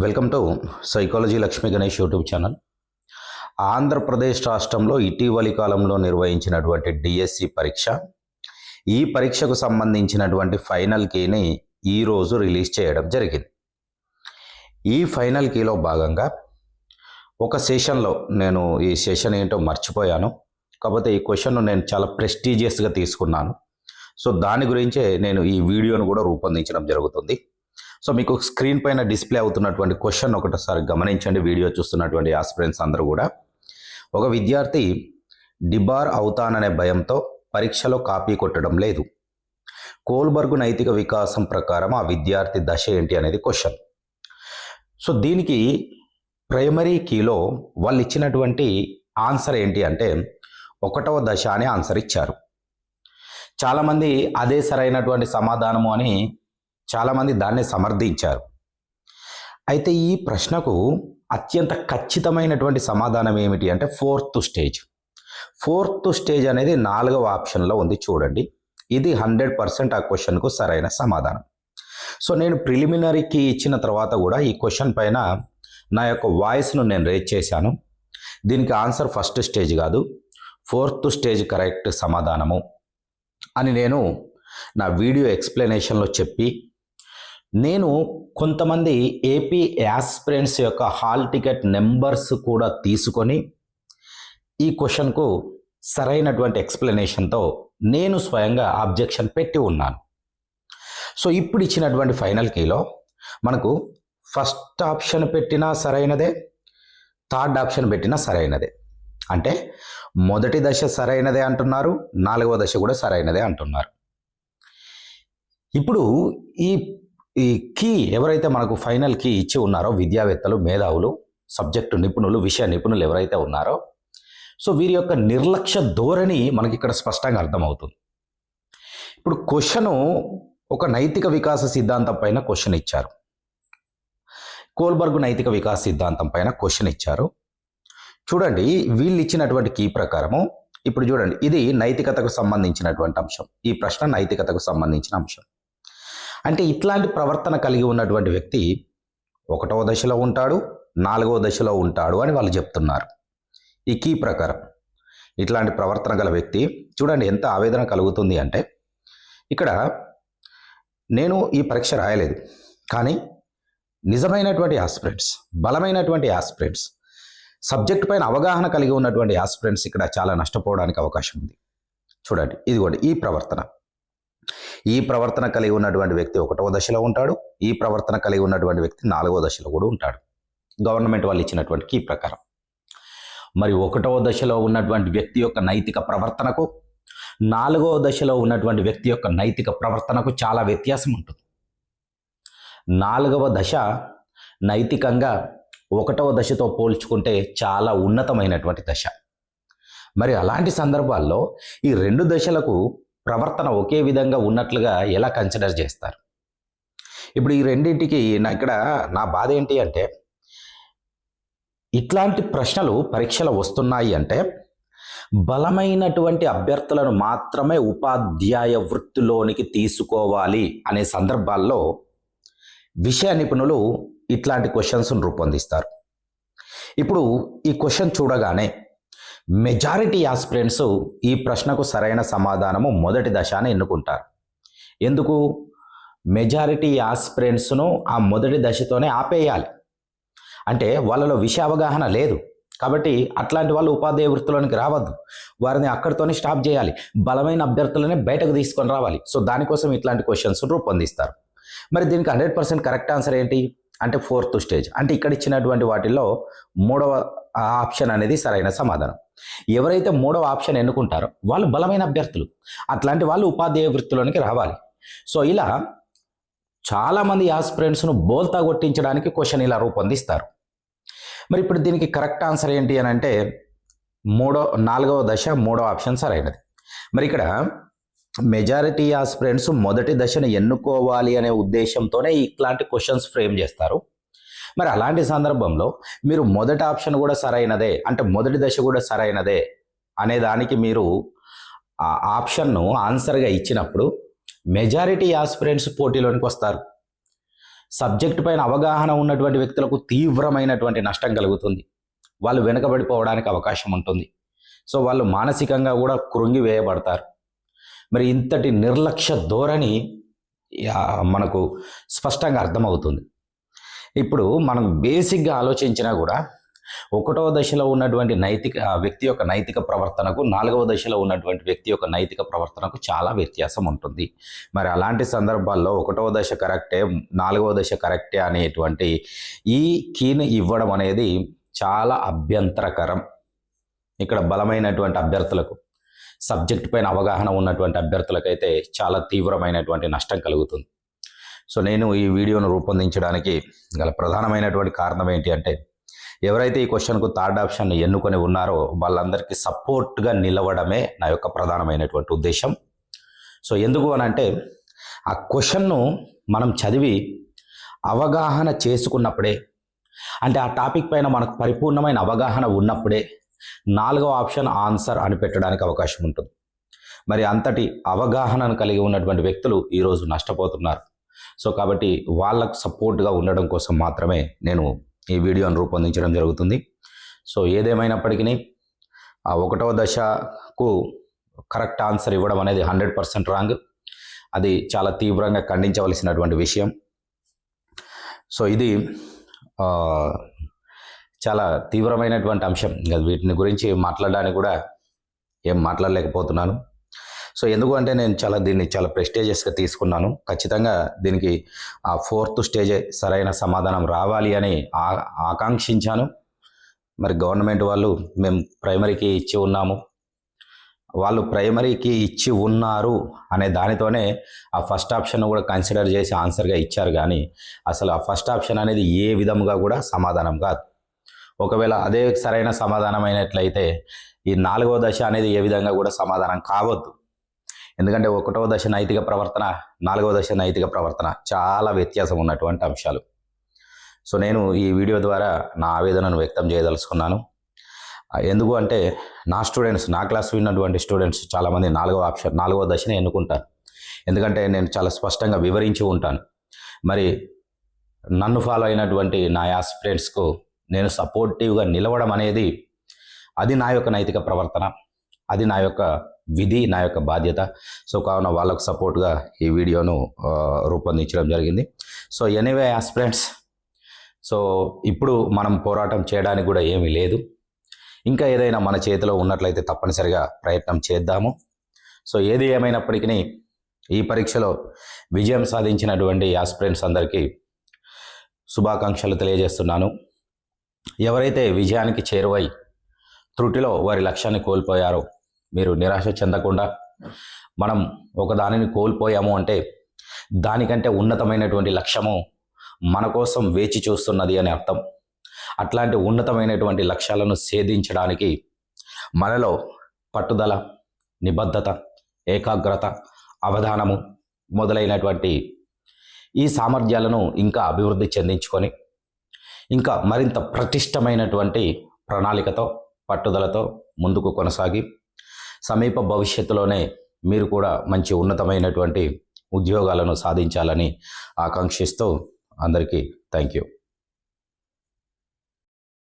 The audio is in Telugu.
Welcome to psychology Lakshmi Ganesh YouTube channel. Andhra Pradesh రాష్ట్రంలో ఇటీవలి కాలంలో నిర్వహించినటువంటి డిఎస్సి పరీక్ష ఈ పరీక్షకు సంబంధించినటువంటి ఫైనల్ కీని ఈరోజు రిలీజ్ చేయడం జరిగింది. ఈ ఫైనల్ కీలో భాగంగా ఒక సెషన్లో నేను ఈ సెషన్ ఏంటో మర్చిపోయాను. కాకపోతే ఈ క్వశ్చన్ నేను చాలా ప్రెస్టీజియస్గా తీసుకున్నాను. సో దాని గురించే నేను ఈ వీడియోను కూడా రూపొందించడం జరుగుతుంది. సో మీకు స్క్రీన్ పైన డిస్ప్లే అవుతున్నటువంటి క్వశ్చన్ ఒకటిసారి గమనించండి. వీడియో చూస్తున్నటువంటి ఆస్పిరెంట్స్ అందరూ కూడా. ఒక విద్యార్థి డిబార్ అవుతాననే భయంతో పరీక్షలో కాపీ కొట్టడం లేదు. కోల్బర్గ్ నైతిక వికాసం ప్రకారం ఆ విద్యార్థి దశ ఏంటి అనేది క్వశ్చన్. సో దీనికి ప్రైమరీ కీలో వాళ్ళు ఇచ్చినటువంటి ఆన్సర్ ఏంటి అంటే ఒకటవ దశ అని ఆన్సర్ ఇచ్చారు. చాలామంది అదే సరైనటువంటి సమాధానము అని చాలామంది దాన్ని సమర్థించారు. అయితే ఈ ప్రశ్నకు అత్యంత ఖచ్చితమైనటువంటి సమాధానం ఏమిటి అంటే ఫోర్త్ స్టేజ్. ఫోర్త్ స్టేజ్ అనేది నాలుగవ ఆప్షన్లో ఉంది చూడండి. ఇది హండ్రెడ్ పర్సెంట్ ఆ క్వశ్చన్కు సరైన సమాధానం. సో నేను ప్రిలిమినరీకి ఇచ్చిన తర్వాత కూడా ఈ క్వశ్చన్ పైన నా యొక్క వాయిస్ను నేను రేజ్ చేశాను. దీనికి ఆన్సర్ ఫస్ట్ స్టేజ్ కాదు. ఫోర్త్ స్టేజ్ కరెక్ట్ సమాధానము అని నేను నా వీడియో ఎక్స్ప్లెనేషన్లో చెప్పి నేను కొంతమంది ఏపీ యాస్పిరెంట్స్ యొక్క హాల్ టికెట్ నెంబర్స్ కూడా తీసుకొని ఈ క్వశ్చన్కు సరైనటువంటి ఎక్స్ప్లెనేషన్తో నేను స్వయంగా అబ్జెక్షన్ పెట్టి ఉన్నాను. సో ఇప్పుడు ఇచ్చినటువంటి ఫైనల్ కీలో మనకు ఫస్ట్ ఆప్షన్ పెట్టినా సరైనదే థర్డ్ ఆప్షన్ పెట్టినా సరైనదే. అంటే మొదటి దశ సరైనదే అంటున్నారు నాలుగవ దశ కూడా సరైనదే అంటున్నారు. ఇప్పుడు ఈ ఈ కీ ఎవరైతే మనకు ఫైనల్ కీ ఇచ్చి ఉన్నారో విద్యావేత్తలు మేధావులు సబ్జెక్టు నిపుణులు విషయ నిపుణులు ఎవరైతే ఉన్నారో సో వీరి యొక్క నిర్లక్ష్య ధోరణి మనకి ఇక్కడ స్పష్టంగా అర్థమవుతుంది. ఇప్పుడు క్వశ్చను ఒక నైతిక వికాస సిద్ధాంతం పైన క్వశ్చన్ ఇచ్చారు. కోల్బర్గ్ నైతిక వికాస సిద్ధాంతం పైన క్వశ్చన్ ఇచ్చారు. చూడండి వీళ్ళు ఇచ్చినటువంటి కీ ప్రకారము ఇప్పుడు చూడండి ఇది నైతికతకు సంబంధించినటువంటి అంశం. ఈ ప్రశ్న నైతికతకు సంబంధించిన అంశం. అంటే ఇట్లాంటి ప్రవర్తన కలిగి ఉన్నటువంటి వ్యక్తి ఒకటవ దశలో ఉంటాడు నాలుగవ దశలో ఉంటాడు అని వాళ్ళు చెప్తున్నారు. ఈ కీ ప్రకారం ఇట్లాంటి ప్రవర్తన గల వ్యక్తి చూడండి ఎంత ఆవేదన కలుగుతుంది అంటే ఇక్కడ నేను ఈ పరీక్ష రాయలేదు కానీ నిజమైనటువంటి ఆస్పిరెంట్స్ బలమైనటువంటి ఆస్పిరెంట్స్ సబ్జెక్ట్ పైన అవగాహన కలిగి ఉన్నటువంటి ఆస్పిరెంట్స్ ఇక్కడ చాలా నష్టపోవడానికి అవకాశం ఉంది. చూడండి ఇదిగోండి ఈ ప్రవర్తన. ఈ ప్రవర్తన కలిగి ఉన్నటువంటి వ్యక్తి ఒకటవ దశలో ఉంటాడు. ఈ ప్రవర్తన కలిగి ఉన్నటువంటి వ్యక్తి నాలుగవ దశలో కూడా ఉంటాడు. గవర్నమెంట్ వాళ్ళు ఇచ్చినటువంటి కీ ప్రకారం. మరి ఒకటవ దశలో ఉన్నటువంటి వ్యక్తి యొక్క నైతిక ప్రవర్తనకు నాలుగవ దశలో ఉన్నటువంటి వ్యక్తి యొక్క నైతిక ప్రవర్తనకు చాలా వ్యత్యాసం ఉంటుంది. నాలుగవ దశ నైతికంగా ఒకటవ దశతో పోల్చుకుంటే చాలా ఉన్నతమైనటువంటి దశ. మరి అలాంటి సందర్భాల్లో ఈ రెండు దశలకు ప్రవర్తన ఒకే విధంగా ఉన్నట్లుగా ఎలా కన్సిడర్ చేస్తారు? ఇప్పుడు ఈ రెండింటికి నా ఇక్కడ నా బాధ ఏంటి అంటే ఇట్లాంటి ప్రశ్నలు పరీక్షలు వస్తున్నాయి అంటే బలమైనటువంటి అభ్యర్థులను మాత్రమే ఉపాధ్యాయ వృత్తిలోనికి తీసుకోవాలి అనే సందర్భాల్లో విషయ నిపుణులు ఇట్లాంటి క్వశ్చన్స్ను రూపొందిస్తారు. ఇప్పుడు ఈ క్వశ్చన్ చూడగానే మెజారిటీ ఆస్పిరెంట్స్ ఈ ప్రశ్నకు సరైన సమాధానము మొదటి దశ అని ఎన్నుకుంటారు. ఎందుకు? మెజారిటీ ఆస్పిరెంట్స్ను ఆ మొదటి దశతోనే ఆపేయాలి. అంటే వాళ్ళలో విషయ అవగాహన లేదు. కాబట్టి అట్లాంటి వాళ్ళు ఉపాధ్యాయ వృత్తిలోనికి రావద్దు. వారిని అక్కడితోనే స్టాప్ చేయాలి. బలమైన అభ్యర్థులనే బయటకు తీసుకొని రావాలి. సో దానికోసం ఇట్లాంటి క్వశ్చన్స్ రూపొందిస్తారు. మరి దీనికి హండ్రెడ్ పర్సెంట్ కరెక్ట్ ఆన్సర్ ఏంటి? అంటే ఫోర్త్ స్టేజ్. అంటే ఇక్కడ ఇచ్చినటువంటి వాటిల్లో మూడవ ఆప్షన్ అనేది సరైన సమాధానం. ఎవరైతే మూడవ ఆప్షన్ ఎన్నుకుంటారో వాళ్ళు బలమైన అభ్యర్థులు. అట్లాంటి వాళ్ళు ఉపాధ్యాయ వృత్తిలోనికి రావాలి. సో ఇలా చాలామంది ఆస్పిరెంట్స్ను బోల్తా కొట్టించడానికి క్వశ్చన్ ఇలా రూపొందిస్తారు. మరి ఇప్పుడు దీనికి కరెక్ట్ ఆన్సర్ ఏంటి అని అంటే మూడో నాలుగవ దశ మూడో ఆప్షన్ సరైనది. మరి ఇక్కడ మెజారిటీ ఆస్పిరెంట్స్ మొదటి దశను ఎన్నుకోవాలి అనే ఉద్దేశంతోనే ఇట్లాంటి క్వశ్చన్స్ ఫ్రేమ్ చేస్తారు. మరి అలాంటి సందర్భంలో మీరు మొదటి ఆప్షన్ కూడా సరైనదే అంటే మొదటి దశ కూడా సరైనదే అనే దానికి మీరు ఆ ఆప్షన్ను ఆన్సర్గా ఇచ్చినప్పుడు మెజారిటీ ఆస్పిరెంట్స్ పోటీలోనికి వస్తారు. సబ్జెక్ట్ పైన అవగాహన ఉన్నటువంటి వ్యక్తులకు తీవ్రమైనటువంటి నష్టం కలుగుతుంది. వాళ్ళు వెనుకబడిపోవడానికి అవకాశం ఉంటుంది. సో వాళ్ళు మానసికంగా కూడా కృంగి వేయబడతారు. మరి ఇంతటి నిర్లక్ష్య ధోరణి మనకు స్పష్టంగా అర్థమవుతుంది. ఇప్పుడు మనం బేసిక్గా ఆలోచించినా కూడా ఒకటవ దశలో ఉన్నటువంటి నైతిక వ్యక్తి యొక్క నైతిక ప్రవర్తనకు నాలుగవ దశలో ఉన్నటువంటి వ్యక్తి యొక్క నైతిక ప్రవర్తనకు చాలా వ్యత్యాసం ఉంటుంది. మరి అలాంటి సందర్భాల్లో ఒకటవ దశ కరెక్టే నాలుగవ దశ కరెక్టే అనేటువంటి ఈ కీని ఇవ్వడం అనేది చాలా అభ్యంతరకరం. ఇక్కడ బలమైనటువంటి అభ్యర్థులకు. సబ్జెక్ట్ పైన అవగాహన ఉన్నటువంటి అభ్యర్థులకైతే చాలా తీవ్రమైనటువంటి నష్టం కలుగుతుంది. సో నేను ఈ వీడియోను రూపొందించడానికి గల ప్రధానమైనటువంటి కారణం ఏంటి అంటే ఎవరైతే ఈ క్వశ్చన్కు థర్డ్ ఆప్షన్ ఎన్నుకొని ఉన్నారో వాళ్ళందరికీ సపోర్ట్గా నిలవడమే నా యొక్క ప్రధానమైనటువంటి ఉద్దేశం. సో ఎందుకు అని అంటే ఆ క్వశ్చన్ను మనం చదివి అవగాహన చేసుకున్నప్పుడే అంటే ఆ టాపిక్ పైన మనకు పరిపూర్ణమైన అవగాహన ఉన్నప్పుడే నాలుగవ ఆప్షన్ ఆన్సర్ అని పెట్టడానికి అవకాశం ఉంటుంది. మరి అంతటి అవగాహనను కలిగి ఉన్నటువంటి వ్యక్తులు ఈరోజు నష్టపోతున్నారు. సో కాబట్టి వాళ్ళకు సపోర్ట్గా ఉండడం కోసం మాత్రమే నేను ఈ వీడియోను రూపొందించడం జరుగుతుంది. సో ఏదేమైనప్పటికీ ఆ ఒకటవ దశకు కరెక్ట్ ఆన్సర్ ఇవ్వడం అనేది హండ్రెడ్ పర్సెంట్ రాంగ్. అది చాలా తీవ్రంగా ఖండించవలసినటువంటి విషయం. సో ఇది చాలా తీవ్రమైనటువంటి అంశం. ఇంకా వీటిని గురించి మాట్లాడడానికి కూడా ఏం మాట్లాడలేకపోతున్నాను. సో ఎందుకు అంటే నేను చాలా దీన్ని చాలా ప్రెస్టేజియస్గా తీసుకున్నాను. ఖచ్చితంగా దీనికి ఆ ఫోర్త్ స్టేజే సరైన సమాధానం రావాలి అని ఆ- ఆకాంక్షించాను. మరి గవర్నమెంట్ వాళ్ళు మేము ప్రైమరీకి ఇచ్చి ఉన్నాము. వాళ్ళు ప్రైమరీకి ఇచ్చి ఉన్నారు అనే దానితోనే ఆ ఫస్ట్ ఆప్షన్ కూడా కన్సిడర్ చేసి ఆన్సర్గా ఇచ్చారు. కానీ అసలు ఆ ఫస్ట్ ఆప్షన్ అనేది ఏ విధముగా కూడా సమాధానం కాదు. ఒకవేళ అదే సరైన సమాధానం అయినట్లయితే ఈ నాలుగవ దశ అనేది ఏ విధంగా కూడా సమాధానం కావద్దు. ఎందుకంటే ఒకటవ దశ నైతిక ప్రవర్తన నాలుగవ దశ నైతిక ప్రవర్తన చాలా వ్యత్యాసం ఉన్నటువంటి అంశాలు. సో నేను ఈ వీడియో ద్వారా నా ఆవేదనను వ్యక్తం చేయదలుచుకున్నాను. ఎందుకు అంటే నా స్టూడెంట్స్ నా క్లాస్ విన్నటువంటి స్టూడెంట్స్ చాలామంది నాలుగో ఆప్షన్ నాలుగో దశని ఎన్నుకుంటారు. ఎందుకంటే నేను చాలా స్పష్టంగా వివరించి ఉంటాను. మరి నన్ను ఫాలో అయినటువంటి నా యాస్పిరెంట్స్కు నేను సపోర్టివ్గా నిలవడం అనేది అది నా యొక్క నైతిక ప్రవర్తన అది నా యొక్క విధి నా యొక్క బాధ్యత. సో కావున వాళ్ళకు సపోర్ట్గా ఈ వీడియోను రూపొందించడం జరిగింది. సో ఎనీవే ఆస్పిరెంట్స్ సో ఇప్పుడు మనం పోరాటం చేయడానికి కూడా ఏమీ లేదు. ఇంకా ఏదైనా మన చేతిలో ఉన్నట్లయితే తప్పనిసరిగా ప్రయత్నం చేద్దాము. సో ఏది ఏమైనప్పటికీ ఈ పరీక్షలో విజయం సాధించినటువంటి ఆస్పిరెంట్స్ అందరికీ శుభాకాంక్షలు తెలియజేస్తున్నాను. ఎవరైతే విజయానికి చేరువై త్రుటిలో వారి లక్ష్యాన్ని కోల్పోయారో మీరు నిరాశ చెందకుండా మనం ఒకదానిని కోల్పోయాము అంటే దానికంటే ఉన్నతమైనటువంటి లక్ష్యము మన కోసం వేచి చూస్తున్నది అని అర్థం. అట్లాంటి ఉన్నతమైనటువంటి లక్ష్యాలను సేధించడానికి మనలో పట్టుదల నిబద్ధత ఏకాగ్రత అవధానము మొదలైనటువంటి ఈ సామర్థ్యాలను ఇంకా అభివృద్ధి చెందించుకొని ఇంకా మరింత ప్రతిష్టమైనటువంటి ప్రణాళికతో పట్టుదలతో ముందుకు కొనసాగి సమీప భవిష్యత్తులోనే మీరు కూడా మంచి ఉన్నతమైనటువంటి ఉద్యోగాలను సాధించాలని ఆకాంక్షిస్తూ అందరికీ థ్యాంక్ యూ.